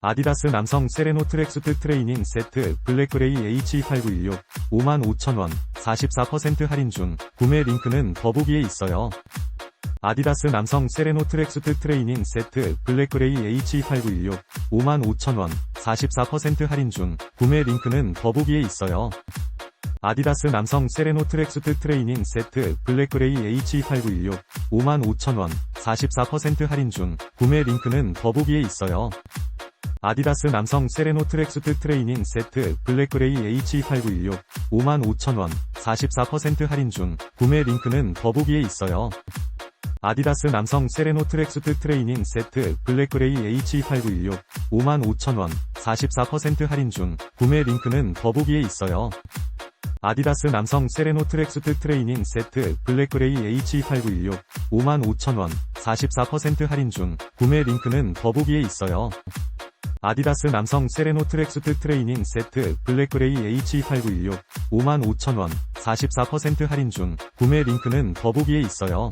아디다스 남성 세레노 트랙수트 트레이닝 세트 블랙그레이 H28916 55,000원 44% 할인 중 구매 링크는 더보기에 있어요. 아디다스 남성 세레노 트랙수트 트레이닝 세트 블랙그레이 H28916 55,000원 44% 할인 중 구매 링크는 더보기에 있어요. 아디다스 남성 세레노 트랙수트 트레이닝 세트 블랙그레이 H28916 55,000원 44% 할인 중 구매 링크는 더보기에 있어요. 아디다스 남성 세레노 트랙수트 트레이닝 세트 블랙그레이 H28916 55,000원 44% 할인 중 구매 링크는 더보기에 있어요. 아디다스 남성 세레노 트랙수트 트레이닝 세트 블랙그레이 H28916 55,000원 44% 할인 중 구매 링크는 더보기에 있어요. 아디다스 남성 세레노 트랙수트 트레이닝 세트 블랙그레이 H28916 55,000원 44% 할인 중 구매 링크는 더보기에 있어요. 아디다스 남성 세레노 트랙수트 트레이닝 세트 블랙그레이 H28916 55,000원 44% 할인 중 구매 링크는 더보기에 있어요.